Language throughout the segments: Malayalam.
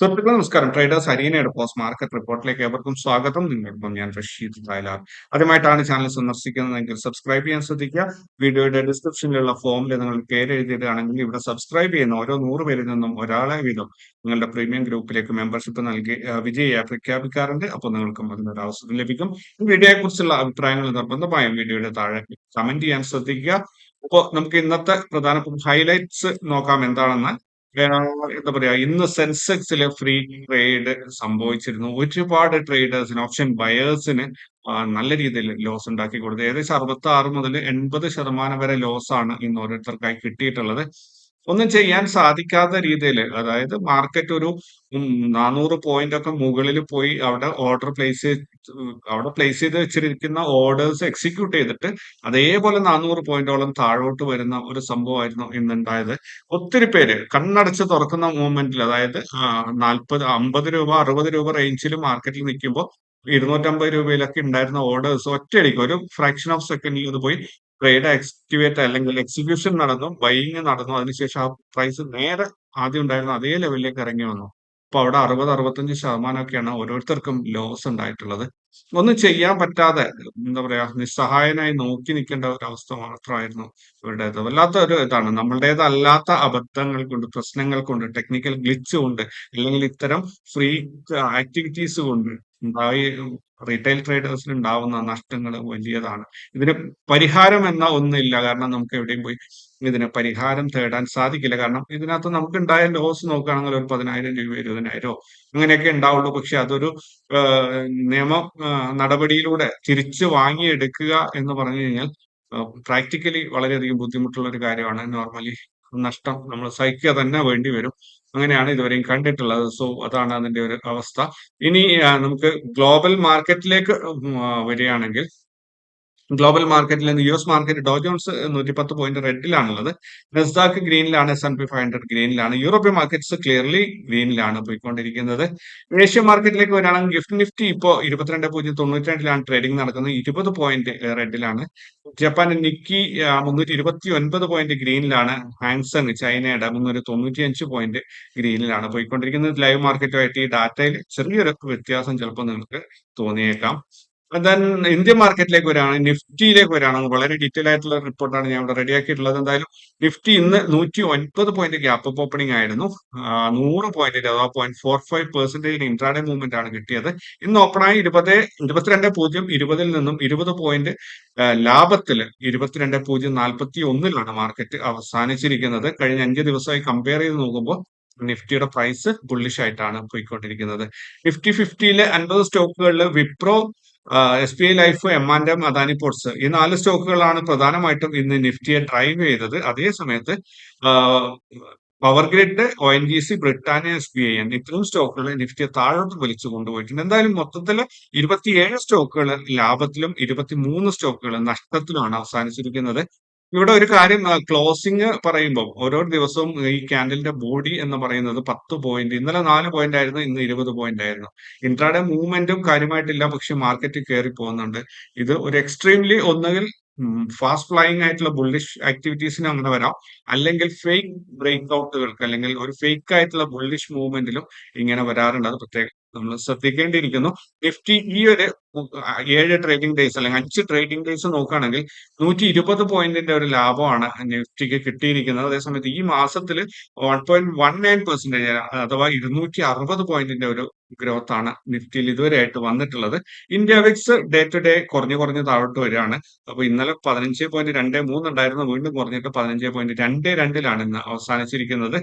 സുഹൃത്തുക്കളെ നമസ്കാരം. ട്രേഡേഴ്സ് അരീനയുടെ പോസ്റ്റ് മാർക്കറ്റ് റിപ്പോർട്ടിലേക്ക് ഏവർക്കും സ്വാഗതം. നിങ്ങൾക്കും ഞാൻ റഷീദ് തായ്ലാർ ആദ്യമായിട്ടാണ് ചാനൽ സന്ദർശിക്കുന്നതെങ്കിൽ സബ്സ്ക്രൈബ് ചെയ്യാൻ ശ്രദ്ധിക്കുക. വീഡിയോയുടെ ഡിസ്ക്രിപ്ഷനിലുള്ള ഫോമിൽ നിങ്ങൾ പേര് എഴുതിയിട്ടാണെങ്കിൽ ഇവിടെ സബ്സ്ക്രൈബ് ചെയ്യുന്ന ഓരോ നൂറ് പേരിൽ നിന്നും ഒരാളെ വീതം നിങ്ങളുടെ പ്രീമിയം ഗ്രൂപ്പിലേക്ക് മെമ്പർഷിപ്പ് നൽകി വിജയ പ്രഖ്യാപിക്കാറുണ്ട്. അപ്പോൾ നിങ്ങൾക്കും അതിനൊരു അവസരം ലഭിക്കും. ഈ വീഡിയോയെ കുറിച്ചുള്ള അഭിപ്രായങ്ങൾ നിർബന്ധമായും വീഡിയോയുടെ താഴെ കമന്റ് ചെയ്യാൻ ശ്രദ്ധിക്കുക. അപ്പോൾ നമുക്ക് ഇന്നത്തെ പ്രധാനപ്പെട്ട ഹൈലൈറ്റ്സ് നോക്കാം. എന്താണെന്നാൽ എന്താ പറയാ ഇന്ന് സെൻസെക്സിൽ ഫ്രീ ട്രേഡ് സംഭവിച്ചിരുന്നു. ഒരുപാട് ട്രേഡേഴ്സിന് ഓപ്ഷൻ ബയേഴ്സിന് നല്ല രീതിയിൽ ലോസ് ഉണ്ടാക്കി കൊടുത്തു. ഏകദേശം അറുപത്തി ആറ് മുതൽ എൺപത് ശതമാനം വരെ ലോസ് ആണ് ഇന്ന് ഓരോരുത്തർക്കായി കിട്ടിയിട്ടുള്ളത്. ഒന്നും ചെയ്യാൻ സാധിക്കാത്ത രീതിയിൽ അതായത് മാർക്കറ്റ് ഒരു നാനൂറ് പോയിന്റ് ഒക്കെ മുകളിൽ പോയി അവിടെ ഓർഡർ പ്ലേസ് അവിടെ പ്ലേസ് ചെയ്ത് വെച്ചിരിക്കുന്ന ഓർഡേഴ്സ് എക്സിക്യൂട്ട് ചെയ്തിട്ട് അതേപോലെ നാനൂറ് പോയിന്റോളം താഴോട്ട് വരുന്ന ഒരു സംഭവമായിരുന്നു ഇന്നുണ്ടായത്. ഒത്തിരി പേര് കണ്ണടച്ച് തുറക്കുന്ന മൂവ്മെന്റിൽ അതായത് നാൽപ്പത് അമ്പത് രൂപ അറുപത് രൂപ റേഞ്ചിൽ മാർക്കറ്റിൽ നിൽക്കുമ്പോൾ ഇരുന്നൂറ്റമ്പത് രൂപയിലൊക്കെ ഉണ്ടായിരുന്ന ഓർഡേഴ്സ് ഒറ്റയടിക്ക് ഒരു ഫ്രാക്ഷൻ ഓഫ് സെക്കൻഡിൽ ഇത് പോയി ട്രേഡ് ആക്ടിവേറ്റ് അല്ലെങ്കിൽ എക്സിക്യൂഷൻ നടന്നു ബൈയിങ് നടന്നു അതിനുശേഷം ആ പ്രൈസ് നേരെ ആദ്യം ഉണ്ടായിരുന്ന അതേ ലെവലിലേക്ക് ഇറങ്ങി വന്നു. അപ്പൊ അവിടെ അറുപത് അറുപത്തഞ്ച് ശതമാനമൊക്കെയാണ് ഓരോരുത്തർക്കും ലോസ് ഉണ്ടായിട്ടുള്ളത്. ഒന്നും ചെയ്യാൻ പറ്റാതെ എന്താ പറയാ നിസ്സഹായനായി നോക്കി നിൽക്കേണ്ട ഒരു അവസ്ഥ മാത്രമായിരുന്നു ഇവരുടേത്. വല്ലാത്ത ഒരു ഇതാണ്. നമ്മളുടേതല്ലാത്ത അബദ്ധങ്ങൾ കൊണ്ട് പ്രശ്നങ്ങൾ കൊണ്ട് ടെക്നിക്കൽ ഗ്ലിച്ച് കൊണ്ട് അല്ലെങ്കിൽ ഇത്തരം ഫ്രീ ആക്ടിവിറ്റീസ് കൊണ്ട് ഉണ്ടായി റീറ്റെയിൽ ട്രേഡേഴ്സിന് ഉണ്ടാവുന്ന നഷ്ടങ്ങൾ വലിയതാണ്. ഇതിന് പരിഹാരം എന്ന ഒന്നില്ല. കാരണം നമുക്ക് എവിടെയും പോയി ഇതിന് പരിഹാരം തേടാൻ സാധിക്കില്ല. കാരണം ഇതിനകത്ത് നമുക്ക് ഉണ്ടായ ലോസ് നോക്കുകയാണെങ്കിൽ ഒരു പതിനായിരം രൂപ ഇരുപതിനായിരോ അങ്ങനെയൊക്കെ ഉണ്ടാവുള്ളൂ. പക്ഷെ അതൊരു നിയമ നടപടിയിലൂടെ തിരിച്ചു വാങ്ങിയെടുക്കുക എന്ന് പറഞ്ഞു കഴിഞ്ഞാൽ പ്രാക്ടിക്കലി വളരെയധികം ബുദ്ധിമുട്ടുള്ള ഒരു കാര്യമാണ്. നോർമലി നഷ്ടം നമ്മൾ സഹിക്കുക തന്നെ വേണ്ടി വരും. അങ്ങനെയാണ് ഇതുവരെയും കണ്ടിട്ടുള്ളത്. സോ അതാണ് അതിന്റെ ഒരു അവസ്ഥ. ഇനി നമുക്ക് ഗ്ലോബൽ മാർക്കറ്റിലേക്ക് വരികയാണെങ്കിൽ ഗ്ലോബൽ മാർക്കറ്റിൽ നിന്ന് U S market Dow Jones നൂറ്റി പത്ത് പോയിന്റ് റെഡിലാണുള്ളത്. Nasdaq ഗ്രീനിലാണ് S N P five hundred ഗ്രീനിലാണ്. European markets clearly ഗ്രീനിലാണ് പോയിക്കൊണ്ടിരിക്കുന്നത്. ഏഷ്യൻ മാർക്കറ്റിലേക്ക് വരികയാണെങ്കിൽ ഗിഫ്റ്റ് നിഫ്റ്റി ഇപ്പോൾ ഇരുപത്തിരണ്ട് പൂജ്യം തൊണ്ണൂറ്റി രണ്ടിലാണ് ട്രേഡിംഗ് നടക്കുന്നത്. ഇരുപത് പോയിന്റ് റെഡിലാണ്. ജപ്പാൻ നിക്കി മുന്നൂറ്റി ഇരുപത്തി ഒൻപത് പോയിന്റ് ഗ്രീനിലാണ്. ഹാങ്സങ് ചൈനയുടെ മുന്നൂറ്റി തൊണ്ണൂറ്റി അഞ്ച് പോയിന്റ് ഗ്രീനിലാണ് പോയിക്കൊണ്ടിരിക്കുന്നത്. ലൈവ് മാർക്കറ്റുമായിട്ട് ഈ ഡാറ്റയിൽ ചെറിയൊരു വ്യത്യാസം ചിലപ്പോൾ നിങ്ങൾക്ക് തോന്നിയേക്കാം. ദെൻ ഇന്ത്യൻ മാർക്കറ്റിലേക്ക് വരികയാണ്. നിഫ്റ്റിയിലേക്ക് വരികയാണ്. വളരെ ഡീറ്റെയിൽ ആയിട്ടുള്ള റിപ്പോർട്ടാണ് ഞാൻ ഇവിടെ റെഡിയാക്കിയിട്ടുള്ളത് എന്തായാലും നിഫ്റ്റി ഇന്ന് നൂറ്റി ഒൻപത് പോയിന്റ് ഗ്യാപ്പ് അപ്പ് ഓപ്പണിംഗ് ആയിരുന്നു നൂറ് പോയിന്റ് അഥവാ point four five percentage intraday movement ആണ് കിട്ടിയത്. ഇന്ന് ഓപ്പണായി ഇരുപത് ഇരുപത്തിരണ്ട് പൂജ്യം ഇരുപതിൽ നിന്നും ഇരുപത് പോയിന്റ് ലാഭത്തിൽ ഇരുപത്തിരണ്ട് പൂജ്യം നാൽപ്പത്തി ഒന്നിലാണ് മാർക്കറ്റ് അവസാനിച്ചിരിക്കുന്നത്. കഴിഞ്ഞ അഞ്ച് ദിവസമായി കമ്പയർ ചെയ്ത് നോക്കുമ്പോൾ നിഫ്റ്റിയുടെ പ്രൈസ് ബുള്ളിഷ് ആയിട്ടാണ് പോയിക്കൊണ്ടിരിക്കുന്നത്. നിഫ്റ്റി ഫിഫ്റ്റിയിലെ അൻപത് സ്റ്റോക്കുകളിൽ Wipro S B I life M and M Adani ports ഈ നാല് സ്റ്റോക്കുകളാണ് പ്രധാനമായിട്ടും ഇന്ന് നിഫ്റ്റിയെ ഡ്രൈവ് ചെയ്തത്. അതേ സമയത്ത് power grid O N G C Britannia S B I N ഇത്രയും സ്റ്റോക്കുകൾ നിഫ്റ്റിയെ താഴോട്ട് വലിച്ചു കൊണ്ടുപോയിട്ടുണ്ട്. എന്തായാലും മൊത്തത്തിൽ ഇരുപത്തിയേഴ് സ്റ്റോക്കുകൾ ലാഭത്തിലും ഇരുപത്തിമൂന്ന് സ്റ്റോക്കുകൾ നഷ്ടത്തിലുമാണ് അവസാനിച്ചിരിക്കുന്നത്. ഇവിടെ ഒരു കാര്യം ക്ലോസിംഗ് പറയുമ്പോൾ ഓരോ ദിവസവും ഈ ക്യാൻഡലിന്റെ ബോഡി എന്ന് പറയുന്നത് പത്ത് പോയിന്റ് ഇന്നലെ നാല് പോയിന്റ് ആയിരുന്നു ഇന്ന് ഇരുപത് പോയിന്റ് ആയിരുന്നു. ഇൻട്രാഡേ മൂവ്മെന്റും കാര്യമായിട്ടില്ല പക്ഷെ മാർക്കറ്റ് കയറി പോകുന്നുണ്ട്. ഇത് ഒരു എക്സ്ട്രീംലി ഒന്നുകിൽ ഫാസ്റ്റ് ഫ്ലൈയിങ് ആയിട്ടുള്ള ബുള്ളിഷ് ആക്ടിവിറ്റീസിന് അങ്ങനെ വരാം. അല്ലെങ്കിൽ ഫേക്ക് ബ്രേക്ക് ഔട്ടുകൾക്ക് അല്ലെങ്കിൽ ഒരു ഫേക്ക് ആയിട്ടുള്ള ബുള്ളിഷ് മൂവ്മെന്റിലും ഇങ്ങനെ വരാറുണ്ട്. അത് പ്രത്യേകം നമ്മൾ ശ്രദ്ധിക്കേണ്ടിയിരിക്കുന്നു. നിഫ്റ്റി ഈ ഒരു ഏഴ് ട്രേഡിംഗ് ഡേയ്സ് അല്ലെങ്കിൽ അഞ്ച് ട്രേഡിംഗ് ഡേയ്സ് നോക്കുകയാണെങ്കിൽ നൂറ്റി ഇരുപത് പോയിന്റിന്റെ ഒരു ലാഭമാണ് നിഫ്റ്റിക്ക് കിട്ടിയിരിക്കുന്നത്. അതേസമയത്ത് ഈ മാസത്തിൽ one point one nine percentage അഥവാ ഇരുന്നൂറ്റി അറുപത് പോയിന്റിന്റെ ഒരു ഗ്രോത്ത് ആണ് നിഫ്റ്റിയിൽ ഇതുവരെ ആയിട്ട് വന്നിട്ടുള്ളത്. India VIX day to day കുറഞ്ഞു കുറഞ്ഞ് താഴോട്ട് വരികയാണ്. അപ്പോൾ ഇന്നലെ പതിനഞ്ച് പോയിന്റ് രണ്ട് മൂന്ന് ഉണ്ടായിരുന്നു വീണ്ടും കുറഞ്ഞിട്ട് പതിനഞ്ച് പോയിന്റ് രണ്ട് രണ്ടിലാണ് ഇന്ന് അവസാനിച്ചിരിക്കുന്നത്.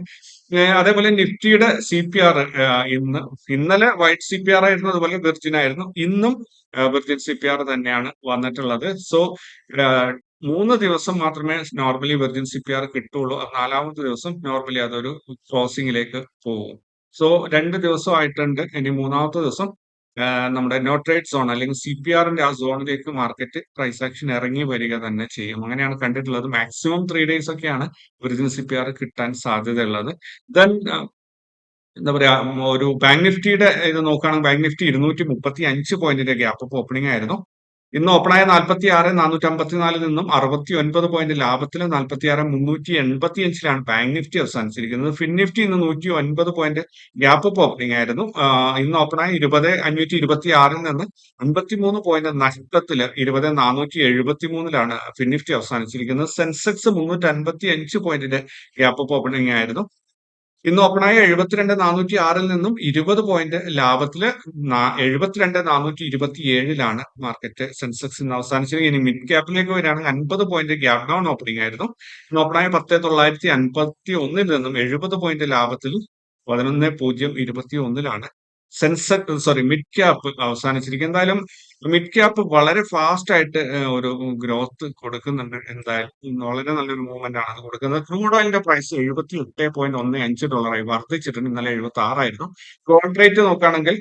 അതേപോലെ നിഫ്റ്റിയുടെ സി പി ആർ ഇന്ന് ഇന്നലെ വൈറ്റ് സി പി ആർ ആയിരുന്നു അതുപോലെ വെർജിൻ ആയിരുന്നു. ഇന്നും വെർജിൻ സി പി ആർ തന്നെയാണ് വന്നിട്ടുള്ളത്. സോ മൂന്ന് ദിവസം മാത്രമേ normally virgin C P R കിട്ടുള്ളൂ നാലാമത്തെ ദിവസം നോർമലി അതൊരു ക്രോസിംഗിലേക്ക് പോകും. സോ രണ്ട് ദിവസമായിട്ടുണ്ട്. ഇനി മൂന്നാമത്തെ ദിവസം നമ്മുടെ നോ ട്രേഡ് സോൺ അല്ലെങ്കിൽ സി പി ആറിന്റെ ആ സോണിലേക്ക് മാർക്കറ്റ് പ്രൈസ് ആക്ഷൻ ഇറങ്ങി വരിക തന്നെ ചെയ്യും. അങ്ങനെയാണ് കണ്ടിട്ടുള്ളത്. മാക്സിമം ത്രീ ഡേയ്സ് ഒക്കെയാണ് ഒറിജിനൽ സി പി ആർ കിട്ടാൻ സാധ്യതയുള്ളത്. ദെൻ എന്താ പറയാ ഒരു ബാങ്ക് നിഫ്റ്റിയുടെ ഇത് നോക്കുകയാണെങ്കിൽ ബാങ്ക് നിഫ്റ്റി ഇരുന്നൂറ്റി മുപ്പത്തി അഞ്ച് പോയിന്റിന്റെ ഗ്യാപ്പ് ഓപ്പണിംഗ് ആയിരുന്നു. ഇന്ന് ഓപ്പണായ നാൽപ്പത്തി ആറ് നാനൂറ്റി അമ്പത്തിനാലിൽ നിന്നും അറുപത്തി ഒൻപത് പോയിന്റ് ലാഭത്തിൽ നാൽപ്പത്തി ആറ് മുന്നൂറ്റി എൺപത്തി അഞ്ചിലാണ് ബാങ്ക് നിഫ്റ്റി അവസാനിച്ചിരിക്കുന്നത്. ഫിൻ നിഫ്റ്റി ഇന്ന് നൂറ്റി ഒൻപത് പോയിന്റ് ഗ്യാപ്പ് ഓപ്പണിംഗ് ആയിരുന്നു. ഇന്ന് ഓപ്പണായ ഇരുപത് അഞ്ഞൂറ്റി ഇരുപത്തി ആറിൽ നിന്ന് അൻപത്തി മൂന്ന് പോയിന്റ് നഷ്ടത്തിൽ ഇരുപത് നാനൂറ്റി എഴുപത്തി മൂന്നിലാണ് ഫിൻ നിഫ്റ്റി അവസാനിച്ചിരിക്കുന്നത്. സെൻസെക്സ് മുന്നൂറ്റി അൻപത്തി അഞ്ച് പോയിന്റിന്റെ ഗ്യാപ്പ് ഓപ്പണിംഗ് ആയിരുന്നു. ഇന്ന് ഓപ്പണായ എഴുപത്തിരണ്ട് നാനൂറ്റി ആറിൽ നിന്നും ഇരുപത് പോയിന്റ് ലാഭത്തിൽ എഴുപത്തിരണ്ട് നാനൂറ്റി ഇരുപത്തി ഏഴിലാണ് മാർക്കറ്റ് സെൻസെക്സ് ഇന്ന് അവസാനിച്ചത്. ഇനി മിഡ് ക്യാപ്പിലേക്ക് വരികയാണെങ്കിൽ അൻപത് പോയിന്റ് ഗ്യാപ് ഡൗൺ ഓപ്പണിംഗ് ആയിരുന്നു. ഇന്ന് ഓപ്പണായ പത്ത് തൊള്ളായിരത്തി അൻപത്തി ഒന്നിൽ നിന്നും എഴുപത് പോയിന്റ് ലാഭത്തിൽ പതിനൊന്ന് പൂജ്യം ഇരുപത്തി ഒന്നിലാണ് സെൻസെക്സ് സോറി മിഡ് ക്യാപ്പ് അവസാനിച്ചിരിക്കും എന്തായാലും മിഡ് ക്യാപ്പ് വളരെ ഫാസ്റ്റ് ആയിട്ട് ഒരു ഗ്രോത്ത് കൊടുക്കുന്നുണ്ട്. എന്തായാലും വളരെ നല്ലൊരു മൂവ്മെന്റ് ആണ് കൊടുക്കുന്നത്. ക്രൂഡ് ഓയിലിന്റെ പ്രൈസ് എഴുപത്തി എട്ട് പോയിന്റ് ഒന്ന് അഞ്ച് ഡോളറായി വർദ്ധിച്ചിട്ടുണ്ട്. ഇന്നലെ എഴുപത്തി ആറായിരുന്നു ഗോൾഡ് റേറ്റ് നോക്കുകയാണെങ്കിൽ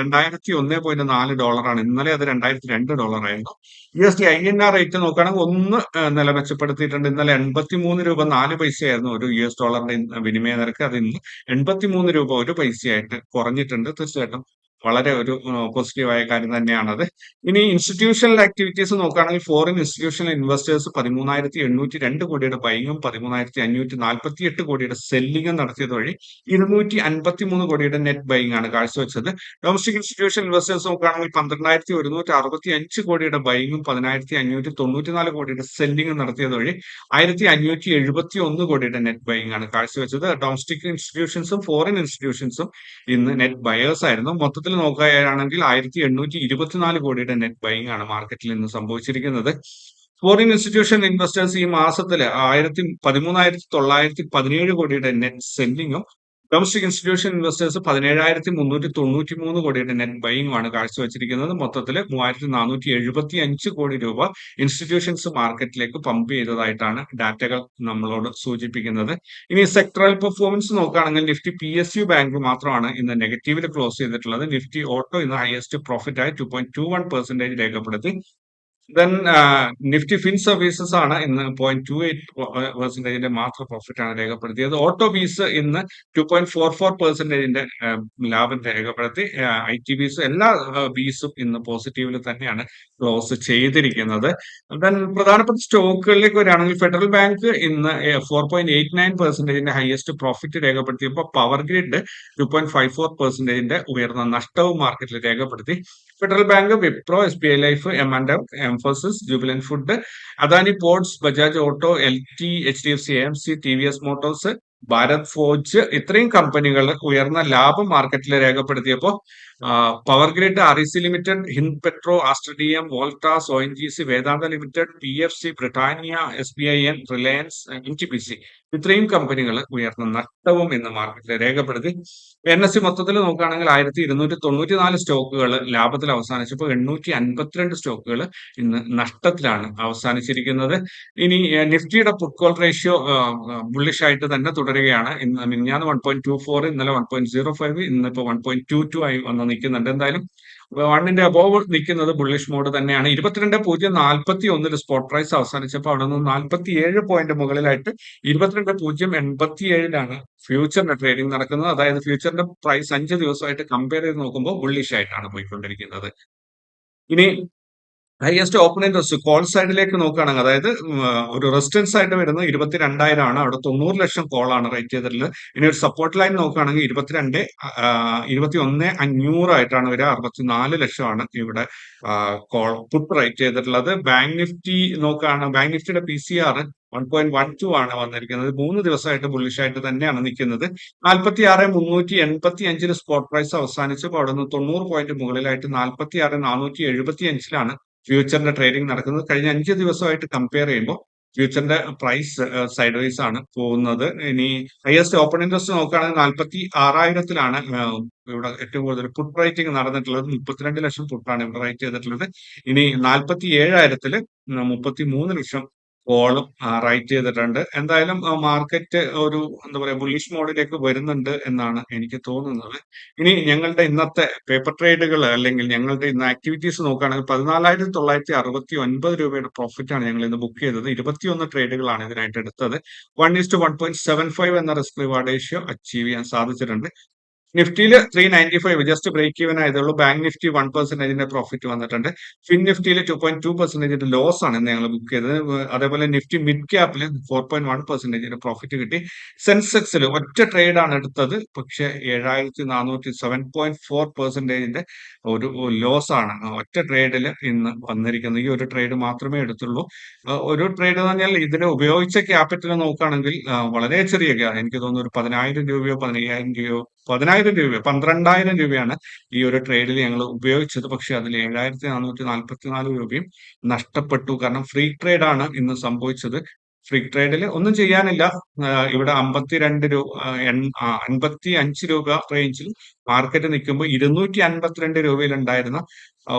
രണ്ടായിരത്തി ഒന്ന് പോയിന്റ് നാല് ഡോളറാണ് ഇന്നലെ അത് രണ്ടായിരത്തി രണ്ട് ഡോളർ ആയിരുന്നു. U S D I N R rate നോക്കുകയാണെങ്കിൽ ഒന്ന് നില മെച്ചപ്പെടുത്തിയിട്ടുണ്ട്. ഇന്നലെ എൺപത്തി മൂന്ന് രൂപ നാല് പൈസയായിരുന്നു ഒരു യു എസ് ഡോളറിന്റെ വിനിമയ നിരക്ക്. അത് ഇന്ന് എൺപത്തി മൂന്ന് രൂപ ഒരു പൈസയായിട്ട് കുറഞ്ഞിട്ടുണ്ട്. തീർച്ചയായിട്ടും വളരെ ഒരു പോസിറ്റീവായ കാര്യം തന്നെയാണത്. ഇനി ഇൻസ്റ്റിറ്റ്യൂഷണൽ ആക്ടിവിറ്റീസ് നോക്കുകയാണെങ്കിൽ ഫോറിൻ ഇൻസ്റ്റിറ്റ്യൂഷണൽ ഇൻവെസ്റ്റേഴ്സ് പതിമൂന്നായിരത്തി എണ്ണൂറ്റി രണ്ട് കോടിയുടെ ബൈങ്ങും പതിമൂന്നായിരത്തി അഞ്ഞൂറ്റി നാൽപ്പത്തി എട്ട് കോടിയുടെ സെല്ലിങ്ങും നടത്തിയത് വഴി ഇരുന്നൂറ്റി അൻപത്തി മൂന്ന് കോടിയുടെ നെറ്റ് ബൈങ് ആണ് കാഴ്ചവെച്ചത്. ഡൊമസ്റ്റിക് ഇൻസ്റ്റിറ്റ്യൂഷണൽ ഇൻവെസ്റ്റേഴ്സ് നോക്കുകയാണെങ്കിൽ പന്ത്രണ്ടായിരത്തി ഒരുന്നൂറ്റി അറുപത്തി അഞ്ച് കോടിയുടെ ബൈങ്ങും പതിനായിരത്തി അഞ്ഞൂറ്റി തൊണ്ണൂറ്റി നാല് കോടിയുടെ സെല്ലിങ്ങും നടത്തിയത് വഴി ആയിരത്തി അഞ്ഞൂറ്റി എഴുപത്തി ഒന്ന് കോടിയുടെ നെറ്റ് ബൈങ് ആണ് കാഴ്ചവെച്ചത്. ഡൊമസ്റ്റിക് ഇൻസ്റ്റിറ്റ്യൂഷൻസും ഫോറിൻ ഇൻസ്റ്റിറ്റ്യൂഷൻസും ഇന്ന് നെറ്റ് ബയേഴ്സ് ആയിരുന്നു. മൊത്തത്തിൽ നോക്കുകയാണെങ്കിൽ ആയിരത്തി എണ്ണൂറ്റി ഇരുപത്തിനാല് കോടിയുടെ നെറ്റ് ബൈങ് ആണ് മാർക്കറ്റിൽ നിന്ന് സംഭവിച്ചിരിക്കുന്നത്. ഫോറിൻ ഇൻസ്റ്റിറ്റ്യൂഷൻ ഇൻവെസ്റ്റേഴ്സ് ഈ മാസത്തിൽ ആയിരത്തി പതിമൂന്നായിരത്തി തൊള്ളായിരത്തി പതിനേഴ് കോടിയുടെ നെറ്റ് സെല്ലിങ്ങും ഡൊമസ്റ്റിക് ഇൻസ്റ്റിറ്റ്യൂഷൻ ഇൻവെസ്റ്റേഴ്സ് പതിനേഴായിരത്തി മുന്നൂറ്റി തൊണ്ണൂറ്റി മൂന്ന് കോടിയുടെ നെറ്റ് ബൈയിങ് ആണ് കാഴ്ചവെച്ചിരിക്കുന്നത്. മൊത്തത്തിൽ മൂവായിരത്തി നാനൂറ്റി എഴുപത്തി അഞ്ച് കോടി രൂപ ഇൻസ്റ്റിറ്റ്യൂഷൻസ് മാർക്കറ്റിലേക്ക് പമ്പ് ചെയ്തതായിട്ടാണ് ഡാറ്റകൾ നമ്മളോട് സൂചിപ്പിക്കുന്നത്. ഇനി സെക്ടറൽ പെർഫോമൻസ് നോക്കുകയാണെങ്കിൽ Nifty P S U bank മാത്രമാണ് ഇന്ന് നെഗറ്റീവിൽ ക്ലോസ് ചെയ്തിട്ടുള്ളത്. നിഫ്റ്റി ഓട്ടോ ഇന്ന് ഹയസ്റ്റ് പ്രോഫിറ്റ് ആയി two point two one percentage രേഖപ്പെടുത്തി. ദെൻ നിഫ്റ്റി ഫിൻ സർവീസസ് ആണ് ഇന്ന് പോയിന്റ് ടു എയ്റ്റ് പെർസെന്റേജിന്റെ മാത്രം പ്രോഫിറ്റ് ആണ് രേഖപ്പെടുത്തിയത്. ഓട്ടോ ബീസ് ഇന്ന് ടു പോയിന്റ് ഫോർ ഫോർ പെർസെന്റേജിന്റെ ലാഭം രേഖപ്പെടുത്തി. ഐ ടി ബീസ് എല്ലാ ബീസും ഇന്ന് പോസിറ്റീവിൽ തന്നെയാണ് ക്ലോസ് ചെയ്തിരിക്കുന്നത്. ദെൻ പ്രധാനപ്പെട്ട സ്റ്റോക്കുകളിലേക്ക് വരികയാണെങ്കിൽ ഫെഡറൽ ബാങ്ക് ഇന്ന് ഫോർ പോയിന്റ് എയ്റ്റ് നയൻ പെർസെന്റേജിന്റെ highest profit രേഖപ്പെടുത്തിയപ്പോൾ power grid two point five four പെർസെന്റേജിന്റെ ഉയർന്ന നഷ്ടവും മാർക്കറ്റിൽ രേഖപ്പെടുത്തി. Federal bank Wipro S B I life M and M Mphasis Jubilant food Adani ports Bajaj auto L T H D F C M C T V S motors Bharat forge ഇത്രയും കമ്പനികൾ ഉയർന്ന ലാഭം മാർക്കറ്റിൽ രേഖപ്പെടുത്തിയപ്പോൾ power grid R E C limited Hind petro ആസ്ട്രഡിയം Voltas O N G C Vedanta limited P F C Britannia S B I N Reliance N T P C. ഇത്രയും കമ്പനികൾ ഉയർന്ന നഷ്ടവും ഇന്ന് മാർക്കറ്റിൽ രേഖപ്പെടുത്തി. എൻ എസ് സി മൊത്തത്തിൽ നോക്കുകയാണെങ്കിൽ ആയിരത്തി ഇരുന്നൂറ്റി തൊണ്ണൂറ്റി നാല് സ്റ്റോക്കുകൾ ലാഭത്തിൽ അവസാനിച്ചപ്പോൾ എണ്ണൂറ്റി അൻപത്തിരണ്ട് സ്റ്റോക്കുകൾ ഇന്ന് നഷ്ടത്തിലാണ് അവസാനിച്ചിരിക്കുന്നത്. ഇനി നിഫ്റ്റിയുടെ പുട്ട് കോൾ റേഷ്യോ ബുള്ളിഷ് ആയിട്ട് തന്നെ തുടരുകയാണ്. ഇന്ന് മിനിഞ്ഞാന്ന് വൺ പോയിന്റ് ടു ഫോർ ഇന്നലെ വൺ പോയിന്റ് സീറോ ഫൈവ് ഇന്നിപ്പോ വൺ പോയിന്റ് ടു ടു ആയി വന്ന് നിൽക്കുന്നുണ്ട്. എന്തായാലും വണ്ണിന്റെ അബോവ് നിൽക്കുന്നത് ബുള്ളിഷ് മോഡ് തന്നെയാണ്. ഇരുപത്തിരണ്ട് പൂജ്യം നാൽപ്പത്തി ഒന്നിൽ സ്പോട്ട് പ്രൈസ് അവസാനിച്ചപ്പോൾ അവിടെ നിന്ന് നാൽപ്പത്തി ഏഴ് പോയിന്റ് മുകളിലായിട്ട് ഇരുപത്തിരണ്ട് പൂജ്യം എൺപത്തി ഏഴിലാണ് ഫ്യൂച്ചറിന്റെ ട്രേഡിംഗ് നടക്കുന്നത്. അതായത് ഫ്യൂച്ചറിന്റെ പ്രൈസ് അഞ്ച് ദിവസമായിട്ട് കമ്പയർ ചെയ്ത് നോക്കുമ്പോൾ ബുള്ളിഷ് ആയിട്ടാണ് പോയിക്കൊണ്ടിരിക്കുന്നത്. ഇനി ഹയസ്റ്റ് ഓപ്പൺ ഇൻട്രസ്റ്റ് കോൾ സൈഡിലേക്ക് നോക്കുകയാണെങ്കിൽ അതായത് ഒരു റെസിസ്റ്റൻസ് ആയിട്ട് വരുന്നത് ഇരുപത്തിരണ്ടായിരം ആണ് അവിടെ തൊണ്ണൂറ് ലക്ഷം കോൾ ആണ് റേറ്റ് ചെയ്തിട്ടുള്ളത്. ഇനി ഒരു സപ്പോർട്ട് ലൈൻ നോക്കുകയാണെങ്കിൽ ഇരുപത്തിരണ്ട് ഇരുപത്തി ഒന്ന് അഞ്ഞൂറായിട്ടാണ് വരിക. അറുപത്തിനാല് ലക്ഷമാണ് ഇവിടെ കോൾ പുട്ട് റേറ്റ് ചെയ്തിട്ടുള്ളത്. ബാങ്ക് നിഫ്റ്റി നോക്കുകയാണ് ബാങ്ക് നിഫ്റ്റിയുടെ P C R one point one two ആണ് വന്നിരിക്കുന്നത്. മൂന്ന് ദിവസമായിട്ട് ബുള്ളിഷായിട്ട് തന്നെയാണ് നിൽക്കുന്നത്. നാൽപ്പത്തി ആറ് മുന്നൂറ്റി എൺപത്തി അഞ്ചിന് സ്പോട്ട് പ്രൈസ് അവസാനിച്ചപ്പോൾ അവിടെ നിന്ന് തൊണ്ണൂറ് പോയിന്റ് മുകളിലായിട്ട് നാൽപ്പത്തി ആറ് നാനൂറ്റി എഴുപത്തി അഞ്ചിലാണ് ഫ്യൂച്ചറിന്റെ ട്രേഡിംഗ് നടക്കുന്നത് കഴിഞ്ഞ അഞ്ച് ദിവസമായിട്ട് കമ്പയർ ചെയ്യുമ്പോൾ ഫ്യൂച്ചറിന്റെ പ്രൈസ് സൈഡ് വൈസ് ആണ് പോകുന്നത്. ഇനി ഹയസ്റ്റ് ഓപ്പൺ ഇൻട്രസ്റ്റ് നോക്കുകയാണെങ്കിൽ നാൽപ്പത്തി ആറായിരത്തിലാണ് ഇവിടെ ഏറ്റവും കൂടുതൽ പുട്ട് റൈറ്റിംഗ് നടന്നിട്ടുള്ളത്. മുപ്പത്തിരണ്ട് ലക്ഷം പുട്ടാണ് ഇവിടെ റൈറ്റ് ചെയ്തിട്ടുള്ളത്. ഇനി നാൽപ്പത്തി ഏഴായിരത്തിൽ മുപ്പത്തി മൂന്ന് ലക്ഷം കോളും റൈറ്റ് ചെയ്തിട്ടുണ്ട്. എന്തായാലും മാർക്കറ്റ് ഒരു എന്താ പറയുക ബുള്ളിഷ് മോഡിലേക്ക് വരുന്നുണ്ട് എന്നാണ് എനിക്ക് തോന്നുന്നത്. ഇനി ഞങ്ങളുടെ ഇന്നത്തെ പേപ്പർ ട്രേഡുകൾ അല്ലെങ്കിൽ ഞങ്ങളുടെ ഇന്ന് ആക്ടിവിറ്റീസ് നോക്കുകയാണെങ്കിൽ പതിനാലായിരത്തി തൊള്ളായിരത്തി അറുപത്തി ഒൻപത് രൂപയുടെ പ്രോഫിറ്റാണ് ഞങ്ങൾ ഇന്ന് ബുക്ക് ചെയ്തത്. ഇരുപത്തിയൊന്ന് ട്രേഡുകളാണ് ഇതിനായിട്ട് എടുത്തത്. One is to one point seven five എന്ന റിസ്ക് റിവാർഡ് റേഷ്യോ അച്ചീവ് ചെയ്യാൻ സാധിച്ചിട്ടുണ്ട്. നിഫ്റ്റിയിൽ three ninety five just break even ആയതുള്ളൂ bank Nifty one പെർസെന്റേജിന്റെ പ്രോഫിറ്റ് വന്നിട്ടുണ്ട്. ഫിൻ നിഫ്റ്റിയിൽ ടു പോയിന്റ് ടു പെർസെന്റേജിന്റെ ലോസ് ആണ് ഇന്ന് ഞങ്ങൾ ബുക്ക് ചെയ്തത്. അതേപോലെ നിഫ്റ്റി മിഡ് ക്യാപ്പിൽ ഫോർ പോയിന്റ് വൺ പെർസെന്റേജിന്റെ പ്രോഫിറ്റ് കിട്ടി. സെൻസെക്സിൽ ഒറ്റ ട്രേഡ് ആണ് എടുത്തത്. പക്ഷേ ഏഴായിരത്തി നാനൂറ്റി സെവൻ പോയിന്റ് ഫോർ പെർസെന്റേജിന്റെ ഒരു ലോസ് ആണ്. ഒറ്റ ട്രേഡിൽ ഇന്ന് വന്നിരിക്കുന്നത്. ഈ ഒരു ട്രേഡ് മാത്രമേ എടുത്തുള്ളൂ. ഒരു ട്രേഡ് എന്ന് പറഞ്ഞാൽ ഇതിന് ഉപയോഗിച്ച ക്യാപിറ്റൽ നോക്കുകയാണെങ്കിൽ വളരെ ചെറിയ എനിക്ക് തോന്നുന്നു ഒരു പതിനായിരം രൂപയോ പതിനയ്യായിരം രൂപയോ പതിനായിരം രൂപ പന്ത്രണ്ടായിരം രൂപയാണ് ഈ ഒരു ട്രേഡിൽ ഞങ്ങൾ ഉപയോഗിച്ചത്. പക്ഷെ അതിൽ ഏഴായിരത്തി നാനൂറ്റി നാൽപ്പത്തി നാല് രൂപയും നഷ്ടപ്പെട്ടു. കാരണം ഫ്രീ ട്രേഡ് ആണ് ഇന്ന് സംഭവിച്ചത്. ഫ്രീ ട്രേഡിൽ ഒന്നും ചെയ്യാനില്ല. ഇവിടെ അമ്പത്തിരണ്ട് രൂപ അൻപത്തി അഞ്ച് രൂപ റേഞ്ചിൽ മാർക്കറ്റ് നിൽക്കുമ്പോൾ ഇരുന്നൂറ്റി അൻപത്തിരണ്ട് രൂപയിൽ ഉണ്ടായിരുന്ന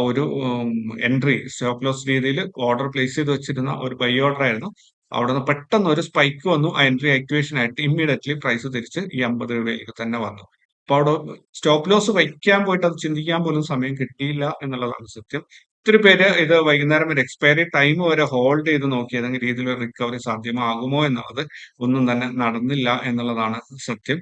ഒരു എൻട്രി സ്റ്റോപ്പ് ലോസ് രീതിയിൽ ഓർഡർ പ്ലേസ് ചെയ്ത് വെച്ചിരുന്ന ഒരു ബൈ ഓർഡർ ആയിരുന്നു. അവിടെ നിന്ന് പെട്ടെന്ന് ഒരു സ്പൈക്ക് വന്നു എൻട്രി ആക്ടിവേഷൻ ആയിട്ട് ഇമ്മീഡിയറ്റ്ലി പ്രൈസ് തിരിച്ച് ഈ അമ്പത് രൂപയിലേക്ക് തന്നെ വന്നു. അപ്പൊ അവിടെ സ്റ്റോപ്പ് ലോസ് വയ്ക്കാൻ പോയിട്ട് അത് ചിന്തിക്കാൻ പോലും സമയം കിട്ടിയില്ല എന്നുള്ളതാണ് സത്യം. ഒത്തിരി പേര് ഇത് വൈകുന്നേരം ഒരു എക്സ്പയറി ടൈം വരെ ഹോൾഡ് ചെയ്ത് നോക്കി ഏതെങ്കിലും രീതിയിൽ റിക്കവറി സാധ്യമാകുമോ എന്നുള്ളത് ഒന്നും തന്നെ നടന്നില്ല എന്നുള്ളതാണ് സത്യം.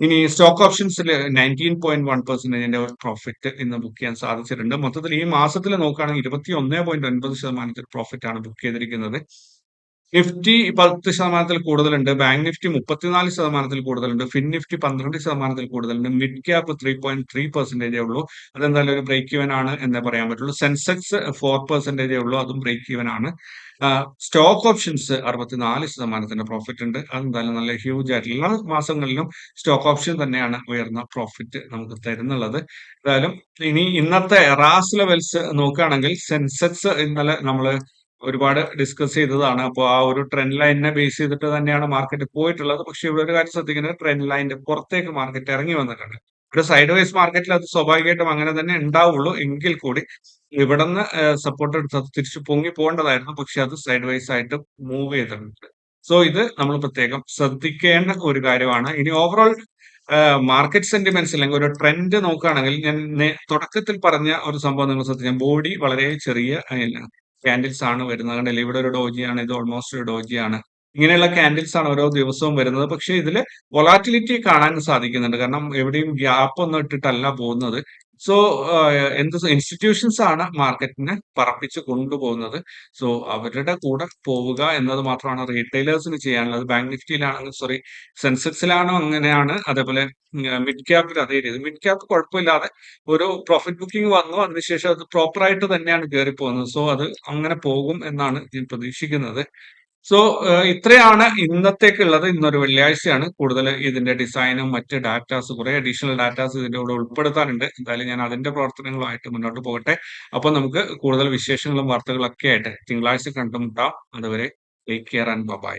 ഇനി സ്റ്റോക്ക് ഓപ്ഷൻസിൽ നയന്റീൻ പോയിന്റ് വൺ പെർസെന്റേജിന്റെ പ്രോഫിറ്റ് ഇന്ന് ബുക്ക് ചെയ്യാൻ സാധിച്ചിട്ടുണ്ട്. മൊത്തത്തിൽ ഈ മാസത്തിൽ നോക്കുകയാണെങ്കിൽ ഇരുപത്തി ഒന്നേ പോയിന്റ് ഒൻപത് ശതമാനത്തിൽ പ്രോഫിറ്റ് ആണ് ബുക്ക് ചെയ്തിരിക്കുന്നത്. നിഫ്റ്റി പത്ത് ശതമാനത്തിൽ കൂടുതലുണ്ട് ബാങ്ക് നിഫ്റ്റി മുപ്പത്തിനാല് ശതമാനത്തിൽ കൂടുതലുണ്ട് ഫിൻ നിഫ്റ്റി പന്ത്രണ്ട് ശതമാനത്തിൽ കൂടുതലുണ്ട് mid cap three point three പെർസെന്റേജേ ഉള്ളൂ. അതെന്തായാലും ഒരു ബ്രേക്ക് ഇവൻ ആണ് എന്നേ പറയാൻ പറ്റുള്ളൂ. സെൻസെക്സ് ഫോർ പെർസെന്റേജേ ഉള്ളൂ അതും ബ്രേക്ക് ഇവൻ ആണ്. സ്റ്റോക്ക് ഓപ്ഷൻസ് അറുപത്തിനാല് ശതമാനത്തിന്റെ പ്രോഫിറ്റ് ഉണ്ട്. അതെന്തായാലും നല്ല ഹ്യൂജ് ആയിട്ട് എല്ലാ മാസങ്ങളിലും സ്റ്റോക്ക് ഓപ്ഷൻ തന്നെയാണ് ഉയർന്ന പ്രോഫിറ്റ് നമുക്ക് തരുന്നുള്ളത്. എന്തായാലും ഇനി ഇന്നത്തെ റാസ് ലെവൽസ് നോക്കുകയാണെങ്കിൽ സെൻസെക്സ് ഇന്നലെ നമ്മൾ ഒരുപാട് ഡിസ്കസ് ചെയ്തതാണ്. അപ്പോൾ ആ ഒരു ട്രെൻഡ് ലൈനിനെ ബേസ് ചെയ്തിട്ട് തന്നെയാണ് മാർക്കറ്റ് പോയിട്ടുള്ളത്. പക്ഷെ ഇവിടെ ഒരു കാര്യം ശ്രദ്ധിക്കുന്നത് ട്രെൻഡ് ലൈനിന്റെ പുറത്തേക്ക് മാർക്കറ്റ് ഇറങ്ങി വന്നിട്ടുണ്ട്. ഇവിടെ സൈഡ് വൈസ് മാർക്കറ്റിൽ അത് സ്വാഭാവികമായിട്ടും അങ്ങനെ തന്നെ ഉണ്ടാവുള്ളൂ. എങ്കിൽ കൂടി ഇവിടുന്ന് സപ്പോർട്ട് എടുത്ത് അത് തിരിച്ചു പൊങ്ങി പോകേണ്ടതായിരുന്നു. പക്ഷെ അത് സൈഡ് വൈസ് ആയിട്ട് മൂവ് ചെയ്തിട്ടുണ്ട്. സോ ഇത് നമ്മൾ പ്രത്യേകം ശ്രദ്ധിക്കേണ്ട ഒരു കാര്യമാണ്. ഇനി ഓവറോൾ മാർക്കറ്റ് സെന്റിമെന്റ്സ് അല്ലെങ്കിൽ ഒരു ട്രെൻഡ് നോക്കുകയാണെങ്കിൽ ഞാൻ തുടക്കത്തിൽ പറഞ്ഞ ഒരു സംഭവം നിങ്ങൾ ശ്രദ്ധിച്ചാൽ ബോഡി വളരെ ചെറിയ ക്യാൻഡിൽസ് ആണ് വരുന്നത്. അതുകൊണ്ട് ഇവിടെ ഒരു ഡോജിയാണ് ഇത് ഓൾമോസ്റ്റ് ഒരു ഡോജിയാണ് ഇങ്ങനെയുള്ള കാൻഡിൽസ് ആണ് ഓരോ ദിവസവും വരുന്നത്. പക്ഷേ ഇതിൽ വൊളാറ്റിലിറ്റി കാണാൻ സാധിക്കുന്നുണ്ട്. കാരണം എവിടെയും ഗ്യാപ്പ് ഒന്നും ഇട്ടിട്ടല്ല പോകുന്നത്. സോ എന്ത് ഇൻസ്റ്റിറ്റ്യൂഷൻസ് ആണ് മാർക്കറ്റിനെ പറപ്പിച്ച് കൊണ്ടുപോകുന്നത്. സോ അവരുടെ കൂടെ പോവുക എന്നത് മാത്രമാണ് റീറ്റെയിലേഴ്സിന് ചെയ്യാനുള്ളത്. ബാങ്ക് നിഫ്റ്റിയിലാണെങ്കിൽ സോറി സെൻസെക്സിലാണോ അങ്ങനെയാണ് അതേപോലെ മിഡ് ക്യാപ്പിൽ അതേ രീതി മിഡ് ക്യാപ്പ് കുഴപ്പമില്ലാതെ ഒരു പ്രോഫിറ്റ് ബുക്കിംഗ് വന്നു. അതിനുശേഷം അത് പ്രോപ്പറായിട്ട് തന്നെയാണ് കയറി പോകുന്നത് സോ അത് അങ്ങനെ പോകും എന്നാണ് ഞാൻ പ്രതീക്ഷിക്കുന്നത്. സോ ഇത്രയാണ് ഇന്നത്തേക്കുള്ളത്. ഇന്നൊരു വെള്ളിയാഴ്ചയാണ്. കൂടുതൽ ഇതിന്റെ ഡിസൈനും മറ്റ് ഡാറ്റാസ് കുറെ അഡീഷണൽ ഡാറ്റാസ് ഇതിന്റെ കൂടെ ഉൾപ്പെടുത്താനുണ്ട്. എന്തായാലും ഞാൻ അതിന്റെ പ്രവർത്തനങ്ങളുമായിട്ട് മുന്നോട്ട് പോകട്ടെ. അപ്പൊ നമുക്ക് കൂടുതൽ വിശേഷങ്ങളും വാർത്തകളൊക്കെ ആയിട്ട് തിങ്കളാഴ്ച കണ്ടുമുട്ടാം. അതുവരെ ടേക്ക് കെയർ ആൻഡ് ബൈ